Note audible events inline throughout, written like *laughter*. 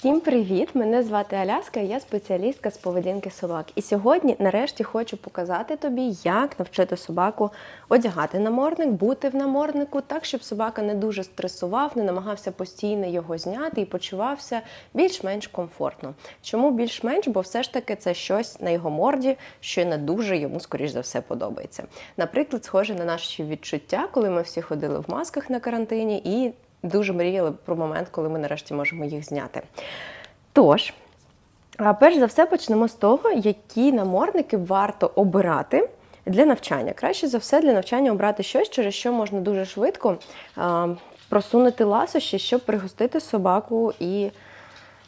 Всім привіт! Мене звати Аляска, я спеціалістка з поведінки собак. І сьогодні, нарешті, хочу показати тобі, як навчити собаку одягати намордник, бути в наморднику, так щоб собака не дуже стресував, не намагався постійно його зняти і почувався більш-менш комфортно. Чому більш-менш? Бо все ж таки це щось на його морді, що не дуже йому, скоріш за все, подобається. Наприклад, схоже на наші відчуття, коли ми всі ходили в масках на карантині і дуже мріяли про момент, коли ми нарешті можемо їх зняти. Тож, перш за все почнемо з того, які намордники варто обирати для навчання. Краще за все для навчання обрати щось, через що можна дуже швидко а, просунути ласощі, щоб пригостити собаку і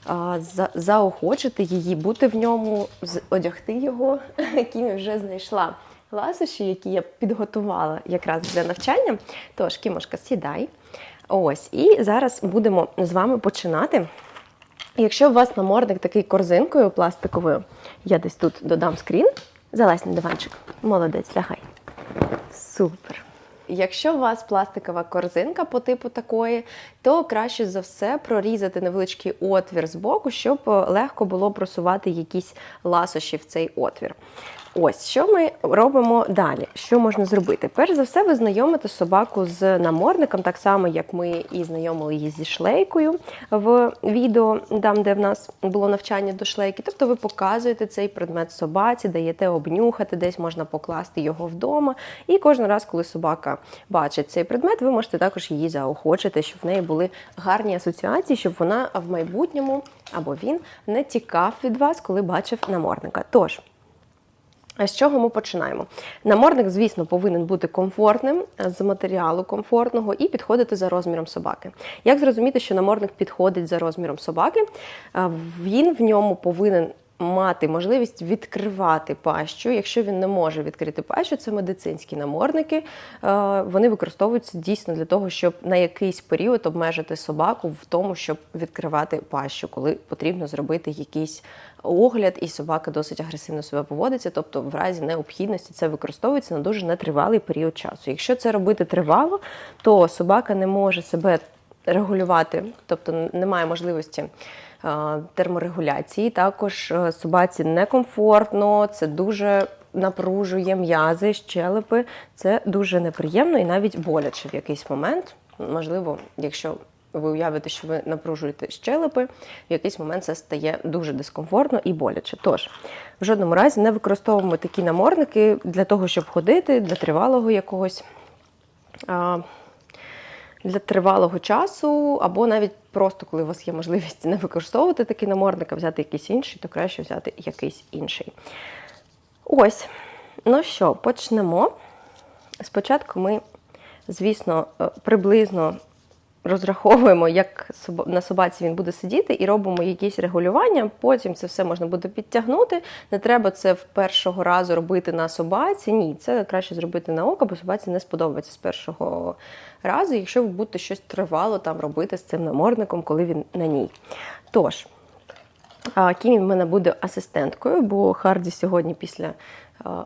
а, за, заохочити її, бути в ньому, одягти його, *laughs* я вже знайшла. Ласощі, які я підготувала якраз для навчання. Тож, Кімошка, сідай. Ось, і зараз будемо з вами починати. Якщо у вас намордник такий корзинкою пластиковою, я десь тут додам скрін. Залазь на диванчик. Молодець, лягай. Супер. Якщо у вас пластикова корзинка по типу такої, то краще за все прорізати невеличкий отвір з боку, щоб легко було просувати якісь ласощі в цей отвір. Ось що ми робимо далі. Що можна зробити? Перш за все, ви знайомите собаку з намордником, так само як ми і знайомили її зі шлейкою в відео, там де в нас було навчання до шлейки. Тобто ви показуєте цей предмет собаці, даєте обнюхати, десь можна покласти його вдома. І кожен раз, коли собака бачить цей предмет, ви можете також її заохочити, щоб в неї були гарні асоціації, щоб вона в майбутньому або він не тікав від вас, коли бачив намордника. Тож. З чого ми починаємо? Намордник, звісно, повинен бути комфортним з матеріалу комфортного і підходити за розміром собаки. Як зрозуміти, що намордник підходить за розміром собаки? Він в ньому повинен мати можливість відкривати пащу. Якщо він не може відкрити пащу, це медицинські намордники. Е, Вони використовуються дійсно для того, щоб на якийсь період обмежити собаку в тому, щоб відкривати пащу, коли потрібно зробити якийсь огляд, і собака досить агресивно себе поводиться. Тобто, в разі необхідності це використовується на дуже нетривалий період часу. Якщо це робити тривало, то собака не може себе регулювати, тобто немає можливості терморегуляції. Також е, собаці некомфортно, це дуже напружує м'язи, щелепи. Це дуже неприємно і навіть боляче в якийсь момент. Можливо, якщо ви уявите, що ви напружуєте щелепи, в якийсь момент це стає дуже дискомфортно і боляче. Тож, в жодному разі не використовуємо такі намордники для того, щоб ходити, для тривалого якогось. Для тривалого часу, або навіть просто коли у вас є можливість не використовувати такий намордник, а взяти якийсь інший, то краще взяти якийсь інший. Ось. Ну що, почнемо. Спочатку ми, звісно, е, приблизно розраховуємо, як на собаці він буде сидіти, і робимо якісь регулювання. Потім це все можна буде підтягнути. Не треба це в першого разу робити на собаці. Ні, це краще зробити на око, бо собаці не сподобається з першого разу, якщо ви будете щось тривало там робити з цим намордником, коли він на ній. Тож. Кімі в мене буде асистенткою, бо Харді сьогодні після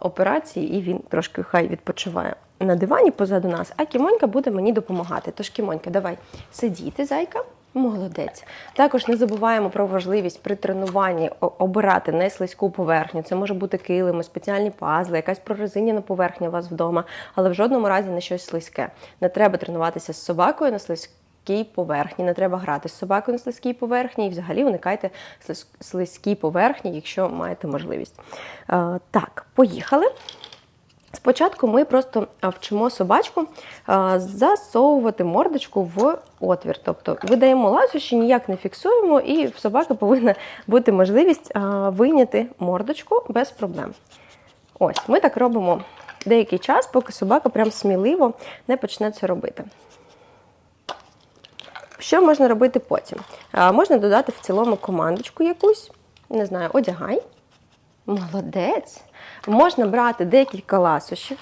операції і він трошки хай відпочиває на дивані позаду нас, а Кімонька буде мені допомагати. Тож, Кімонька, давай сидіти, зайка. Молодець. Також не забуваємо про важливість при тренуванні обирати не слизьку поверхню. Це може бути килими, спеціальні пазли, якась прорезиняна поверхня у вас вдома, але в жодному разі не щось слизьке. Не треба тренуватися з собакою на слизькій поверхні, не треба грати з собакою на слизькій поверхні і взагалі уникайте слиз- слизькі поверхні, якщо маєте можливість. Е, так, поїхали. Спочатку ми просто вчимо собачку засовувати мордочку в отвір. Тобто видаємо ласощі, ніяк не фіксуємо, і в собаки повинна бути можливість вийняти мордочку без проблем. Ось, ми так робимо деякий час, поки собака прям сміливо не почне це робити. Що можна робити потім? Можна додати в цілому командочку якусь, не знаю, одягай. Молодець. Можна брати декілька ласощів,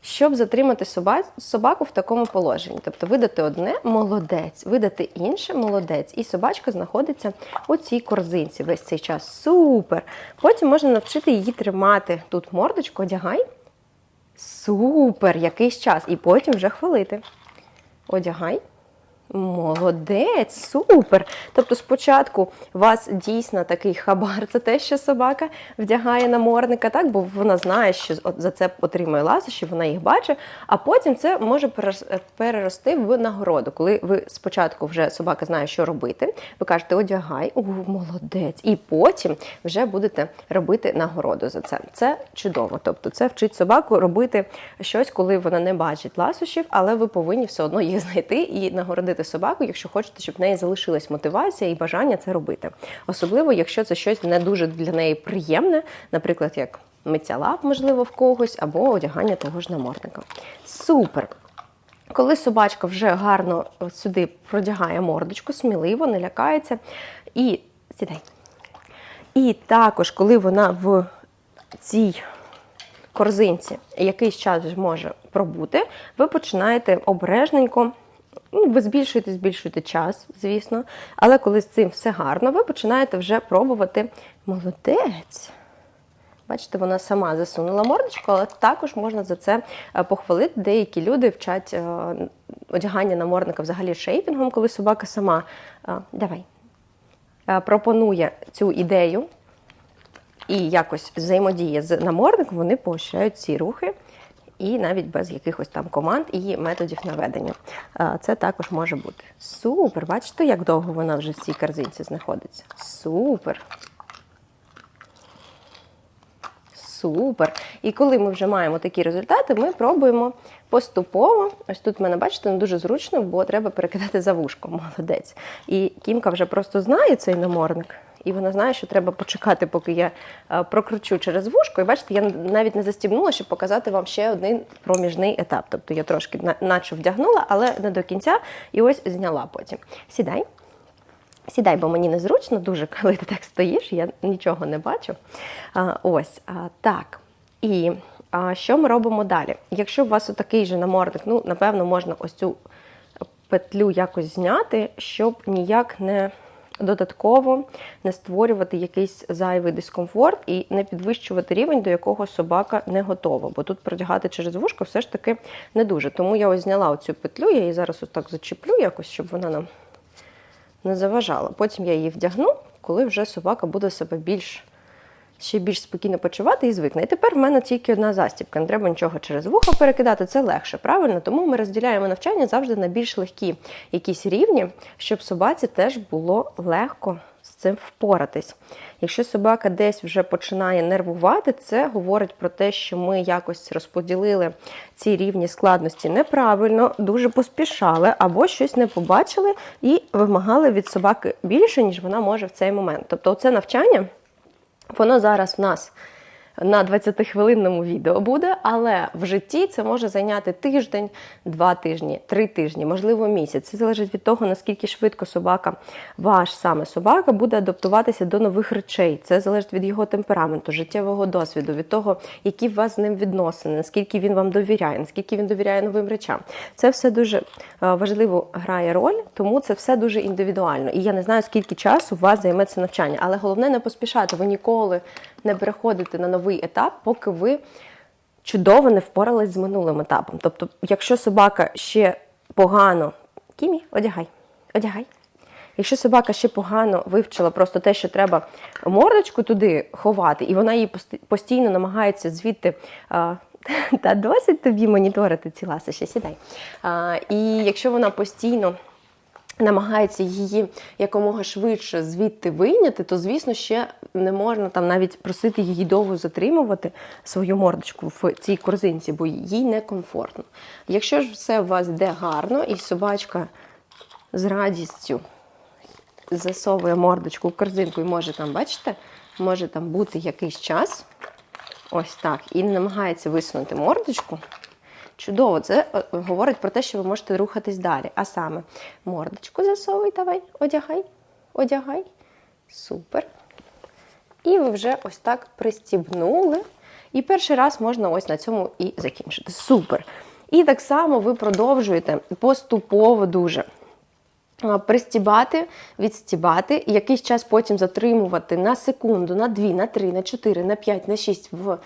щоб затримати собаку в такому положенні. Тобто видати одне молодець, видати інше молодець. І собачка знаходиться у цій корзинці весь цей час. Супер! Потім можна навчити її тримати тут мордочку, одягай. Супер! Якийсь час. І потім вже хвалити. Одягай. Молодець, супер. Тобто, спочатку вас дійсно такий хабар, це те, що собака вдягає намордника, так, бо вона знає, що за це отримує ласощі, вона їх бачить, а потім це може перерости в нагороду. Коли ви спочатку вже собака знає, що робити, ви кажете, одягай, о, молодець, і потім вже будете робити нагороду за це. Це чудово. Тобто, це вчить собаку робити щось, коли вона не бачить ласощів, але ви повинні все одно їх знайти і нагородити собаку, якщо хочете, щоб в неї залишилась мотивація і бажання це робити. Особливо, якщо це щось не дуже для неї приємне, наприклад, як миття лап, можливо, в когось, або одягання того ж намордника. Супер! Коли собачка вже гарно сюди продягає мордочку, сміливо, не лякається. І сідай. І також, коли вона в цій корзинці якийсь час може пробути, ви починаєте обережненько. Ну, ви збільшуєте, збільшуєте час, звісно. Але коли з цим все гарно, ви починаєте вже пробувати молодець. Бачите, вона сама засунула мордочку, але також можна за це е, похвалити. Деякі люди вчать е, одягання намордника взагалі шейпінгом, коли собака сама е, давай, пропонує цю ідею і якось взаємодіє з намордником, вони поощряють ці рухи. І навіть без якихось там команд і методів наведення. Це також може бути. Супер! Бачите, як довго вона вже в цій корзинці знаходиться? Супер! Супер. І коли ми вже маємо такі результати, ми пробуємо поступово. Ось тут в мене, бачите, не дуже зручно, бо треба перекидати за вушко. Молодець. І Кімка вже просто знає цей намордник. І вона знає, що треба почекати, поки я е, прокручу через вушко. І бачите, я навіть не застібнула, щоб показати вам ще один проміжний етап. Тобто я трошки на- наче вдягнула, але не до кінця. І ось зняла потім. Сідай. Сідай, бо мені незручно дуже, коли ти так стоїш, я нічого не бачу. А, ось а, так. І а, що ми робимо далі? Якщо у вас такий же намордник, ну, напевно, можна ось цю петлю якось зняти, щоб ніяк не додатково не створювати якийсь зайвий дискомфорт і не підвищувати рівень, до якого собака не готова. Бо тут продягати через вушко все ж таки не дуже. Тому я ось зняла оцю петлю, я її зараз отак так зачеплю якось, щоб вона нам не заважала. Потім я її вдягну, коли вже собака буде себе більш ще більш спокійно почувати і звикне. І тепер в мене тільки одна застібка, не треба нічого через вухо перекидати, це легше, правильно? Тому ми розділяємо навчання завжди на більш легкі якісь рівні, щоб собаці теж було легко з цим впоратись. Якщо собака десь вже починає нервувати, це говорить про те, що ми якось розподілили ці рівні складності неправильно, дуже поспішали або щось не побачили і вимагали від собаки більше, ніж вона може в цей момент. Тобто, це навчання. Воно зараз в нас на 20-хвилинному відео буде, але в житті це може зайняти тиждень, два тижні, три тижні, можливо, місяць. Це залежить від того, наскільки швидко собака, ваш саме собака, буде адаптуватися до нових речей. Це залежить від його темпераменту, життєвого досвіду, від того, які в вас з ним відносини, наскільки він вам довіряє, наскільки він довіряє новим речам. Це все дуже е, важливо грає роль, тому це все дуже індивідуально. І я не знаю, скільки часу у вас займе це навчання, але головне не поспішати. Ви ніколи не переходите на новий етап, поки ви чудово не впорались з минулим етапом. Тобто, якщо собака ще погано, Кімі, одягай, одягай. Якщо собака ще погано вивчила просто те, що треба мордочку туди ховати, і вона її постійно намагається звідти. Та досить тобі моніторити ці ласощі, сідай. А, І якщо вона постійно намагається її якомога швидше звідти вийняти, то звісно ще не можна там навіть просити її довго затримувати свою мордочку в цій корзинці, бо їй некомфортно. Якщо ж все у вас йде гарно, і собачка з радістю засовує мордочку в корзинку і може там, бачите, може там бути якийсь час, ось так, і намагається висунути мордочку. Чудово, це е, говорить про те, що ви можете рухатись далі. А саме мордочку засовуй, давай, одягай, одягай. Супер. І ви вже ось так пристібнули. І перший раз можна ось на цьому і закінчити. Супер. І так само ви продовжуєте поступово дуже пристібати, відстібати, якийсь час потім затримувати на секунду, на 2, на 3, на 4, на 5, на 6 в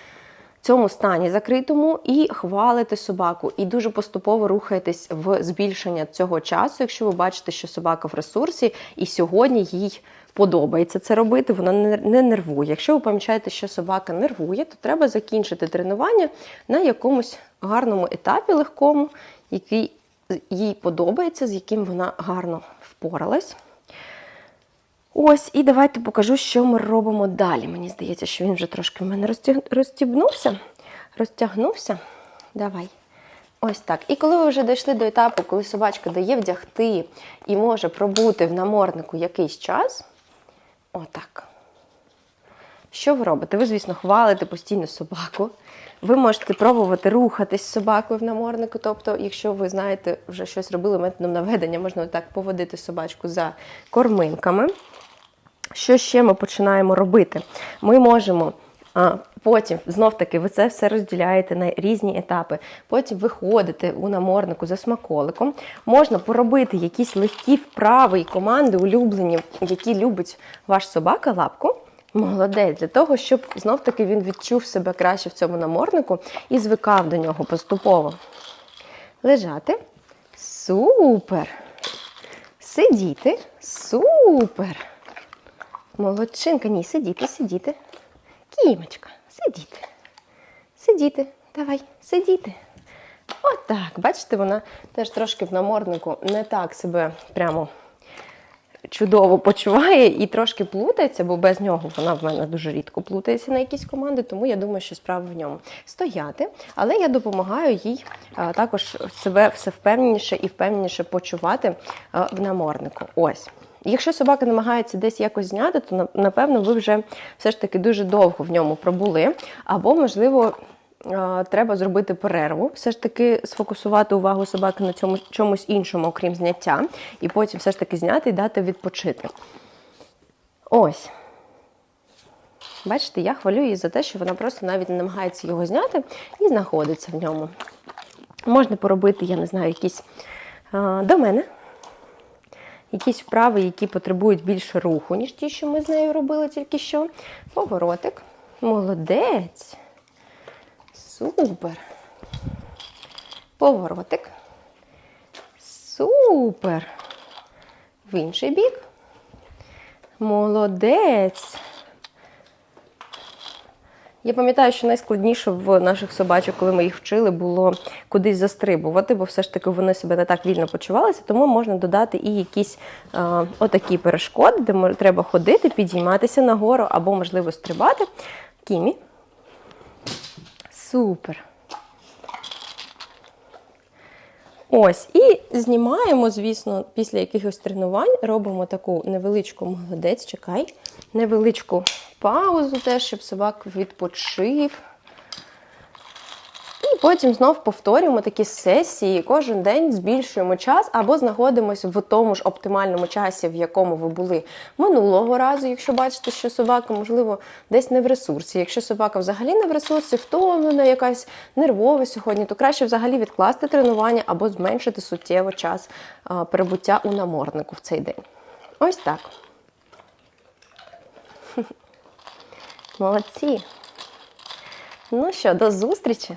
цьому стані закритому і хвалите собаку, і дуже поступово рухаєтесь в збільшення цього часу, якщо ви бачите, що собака в ресурсі, і сьогодні їй подобається це робити, вона не не нервує. Якщо ви помічаєте, що собака нервує, то треба закінчити тренування на якомусь гарному етапі легкому, який їй подобається, з яким вона гарно впоралась. Ось, і давайте покажу, що ми робимо далі. Мені здається, що він вже трошки в мене розтібнувся, розтягнувся. Давай. Ось так. І коли ви вже дійшли до етапу, коли собачка дає вдягти і може пробути в наморднику якийсь час, отак. Що ви робите? Ви, звісно, хвалите постійно собаку. Ви можете пробувати рухатись з собакою в наморднику. Тобто, якщо ви знаєте, вже щось робили методом наведення, можна так поводити собачку за корминками. Що ще ми починаємо робити? Ми можемо потім знов-таки ви це все розділяєте на різні етапи. Потім виходите у наморднику за смаколиком. Можна поробити якісь легкі вправи і команди улюблені, які любить ваш собака лапку. Молодець, для того, щоб знов-таки він відчув себе краще в цьому наморднику і звикав до нього поступово. Лежати. Супер! Сидіти. Супер! Молодчинка, ні, сидіти, сидіти. Кімочка, сидіти. Сидіти. Давай, сидіти. Отак. Бачите, вона теж трошки в наморднику не так себе прямо чудово почуває і трошки плутається, бо без нього вона в мене дуже рідко плутається на якісь команди, тому я думаю, що справа в ньому стояти. Але я допомагаю їй також себе все впевненіше і впевненіше почувати в наморднику. Ось. Якщо собака намагається десь якось зняти, то напевно ви вже все ж таки дуже довго в ньому пробули, або, можливо, треба зробити перерву, все ж таки сфокусувати увагу собаки на цьому чомусь іншому, окрім зняття, і потім все ж таки зняти і дати відпочити. Ось. Бачите, я хвалю її за те, що вона просто навіть не намагається його зняти і знаходиться в ньому. Можна поробити, я не знаю, якісь а, до мене. Якісь вправи, які потребують більше руху, ніж ті, що ми з нею робили тільки що. Поворотик. Молодець. Супер. Поворотик. Супер. В інший бік. Молодець. Я пам'ятаю, що найскладніше в наших собачок, коли ми їх вчили, було кудись застрибувати, бо все ж таки вони себе не так вільно почувалися, тому можна додати і якісь а, отакі перешкоди, де треба ходити, підійматися нагору або, можливо, стрибати. Кімі. Супер. Ось, і знімаємо, звісно, після якихось тренувань робимо таку невеличку молодець, чекай, невеличку паузу теж, щоб собак відпочив. І потім знов повторюємо такі сесії. Кожен день збільшуємо час або знаходимося в тому ж оптимальному часі, в якому ви були минулого разу, якщо бачите, що собака, можливо, десь не в ресурсі. Якщо собака взагалі не в ресурсі, втомлена, якась нервова сьогодні, то краще взагалі відкласти тренування або зменшити суттєво час перебуття у наморднику в цей день. Ось так. Молодці. Ну що, до зустрічі!